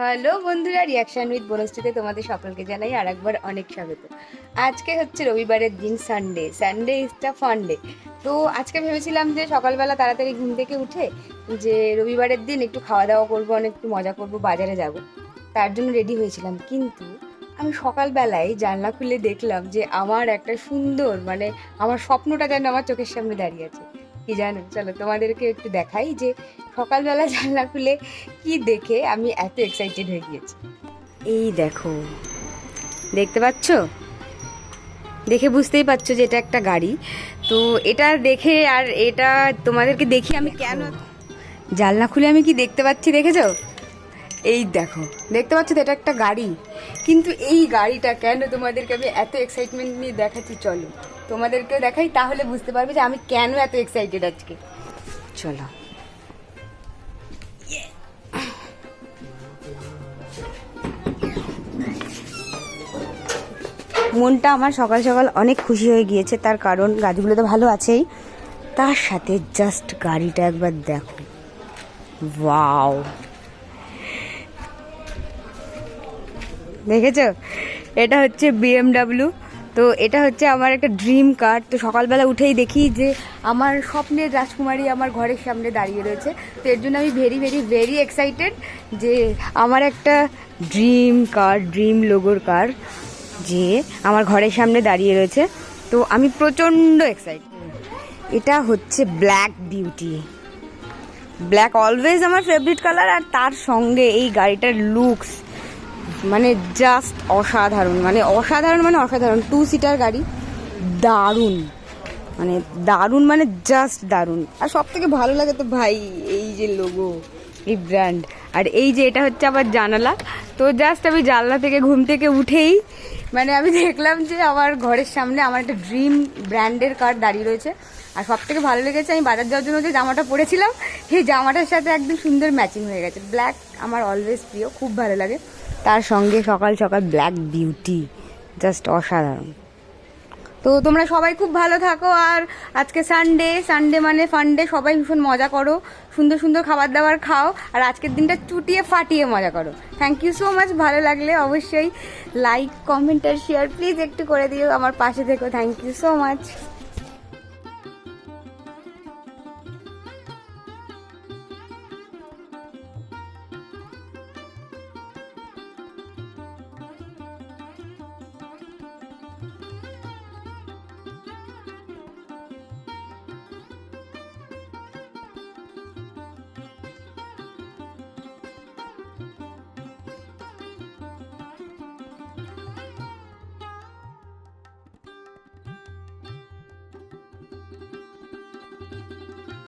Hello বন্ধুরা reaction with বনশ্রীতে তোমাদের সকলকে জানাই আর একবার অনেক স্বাগত। আজকে হচ্ছে রবিবারের দিন Sunday Sunday is the fun day তো আজকে ভেবেছিলাম যে সকালবেলা তাড়াতাড়ি ঘুম থেকে উঠে যে রবিবারের দিন একটু খাওয়া দাওয়া করব, অনেক একটু মজা করব, বাজারে যাব। তার জন্য রেডি হয়েছিলাম। কিন্তু আমি সকালবেলায় জানলা খুলে দেখলাম যে আমার একটা সুন্দর মানে আমার স্বপ্নটা যেন আমার চোখের সামনে দাঁড়িয়ে আছে। কি জানো? চলো তোমাদেরকে একটু দেখাই যে সকালবেলা জানলা খুলে কি দেখে আমি এত এক্সাইটেড হয়ে গিয়েছি। এই দেখো, দেখতে পাচ্ছ? দেখে বুঝতেই পারছ যে এটা একটা গাড়ি। তো এটা দেখে আর এটা তোমাদেরকে দেখি আমি কেন জানলা খুলে আমি কি দেখতে পাচ্ছি দেখেছ? এই দেখো, দেখতে পাচ্ছ তো এটা একটা গাড়ি। কিন্তু এই গাড়িটা কেন তোমাদেরকে আমি এত এক্সাইটমেন্ট নিয়ে দেখাচ্ছি? চলো। তোমাদেরকেও দেখাই, তাহলে বুঝতে পারবে যে আমি কেন এত এক্সাইটেড আজকে। চলো। মনটা আমার সকাল সকাল অনেক খুশি হয়ে গিয়েছে, তার কারণ গাছগুলো তো ভালো আছেই। তার সাথে জাস্ট গাড়িটা একবার দেখো। ওয়াও দেখেছ? এটা হচ্ছে বিএমডাব্লিউ তো এটা হচ্ছে আমার একটা ড্রিম কার তো সকালবেলা উঠেই দেখি যে আমার স্বপ্নের রাজকুমারী আমার ঘরের সামনে দাঁড়িয়ে রয়েছে। তো এর জন্য আমি ভেরি ভেরি ভেরি এক্সাইটেড যে আমার একটা ড্রিম কার ড্রিম লোগোর কার যে আমার ঘরের সামনে দাঁড়িয়ে রয়েছে। তো আমি প্রচণ্ড এক্সাইটেড এটা হচ্ছে ব্ল্যাক বিউটি ব্ল্যাক অলওয়েজ আমার ফেভারিট কালার আর তার সঙ্গে এই গাড়িটার লুকস মানে জাস্ট অসাধারণ মানে অসাধারণ মানে অসাধারণ। টু সিটার গাড়ি, দারুণ। মানে দারুণ মানে জাস্ট দারুণ। আর সব থেকে ভালো লাগে তো ভাই, এই যে লোগো এই ব্র্যান্ড আর এই যে এটা হচ্ছে আবার জানালা। তো জাস্ট আমি জানলা থেকে ঘুম থেকে উঠেই মানে আমি দেখলাম যে আমার ঘরের সামনে আমার একটা ড্রিম ব্র্যান্ডের কার দাঁড়িয়ে রয়েছে। আর সব থেকে ভালো লেগেছে, আমি বাজার যাওয়ার জন্য যে জামাটা পরেছিলাম, সেই জামাটার সাথে একদম সুন্দর ম্যাচিং হয়ে গেছে। ব্ল্যাক আমার অলওয়েজ প্রিয়, খুব ভালো লাগে। তার সঙ্গে সকাল সকাল ব্ল্যাক বিউটি জাস্ট অসাধারণ। তো তোমরা সবাই খুব ভালো থাকো আর আজকে সানডে সানডে মানে ফান্ডে সবাই ভীষণ মজা করো, সুন্দর সুন্দর খাবার দাবার খাও, আর আজকের দিনটা চুটিয়ে ফাটিয়ে মজা করো। থ্যাংক ইউ সো মাচ ভালো লাগলে অবশ্যই লাইক কমেন্ট আর শেয়ার প্লিজ একটু করে দিও, আমার পাশে থেকো থ্যাংক ইউ সো মাচ